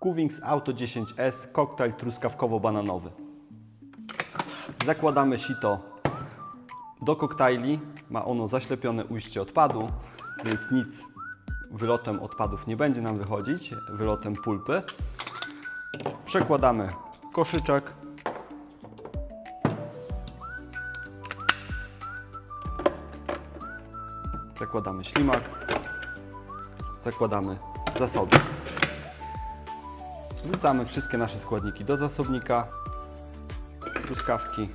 Cuwings Auto 10S koktajl truskawkowo-bananowy. Zakładamy sito do koktajli. Ma ono zaślepione ujście odpadu, więc nic wylotem odpadów nie będzie nam wychodzić, wylotem pulpy. Przekładamy koszyczek. Zakładamy ślimak. Zakładamy zasobnik. Wrzucamy wszystkie nasze składniki do zasobnika. Truskawki.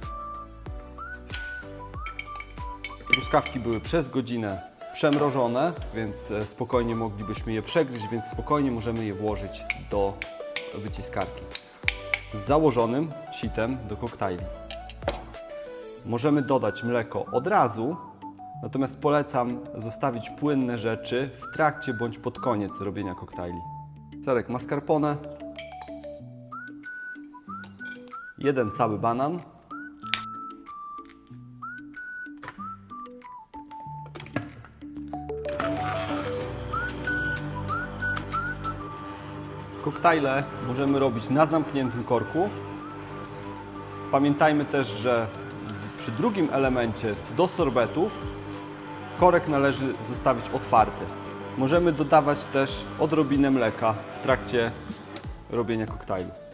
Truskawki były przez godzinę przemrożone, więc e, spokojnie moglibyśmy je przegryźć, więc spokojnie możemy je włożyć do wyciskarki. Z założonym sitem do koktajli. Możemy dodać mleko od razu, natomiast polecam zostawić płynne rzeczy w trakcie bądź pod koniec robienia koktajli. Serek mascarpone, jeden cały banan, Koktajle możemy robić na zamkniętym korku. Pamiętajmy też, że przy drugim elemencie do sorbetów korek należy zostawić otwarty. Możemy dodawać też odrobinę mleka w trakcie robienia koktajlu.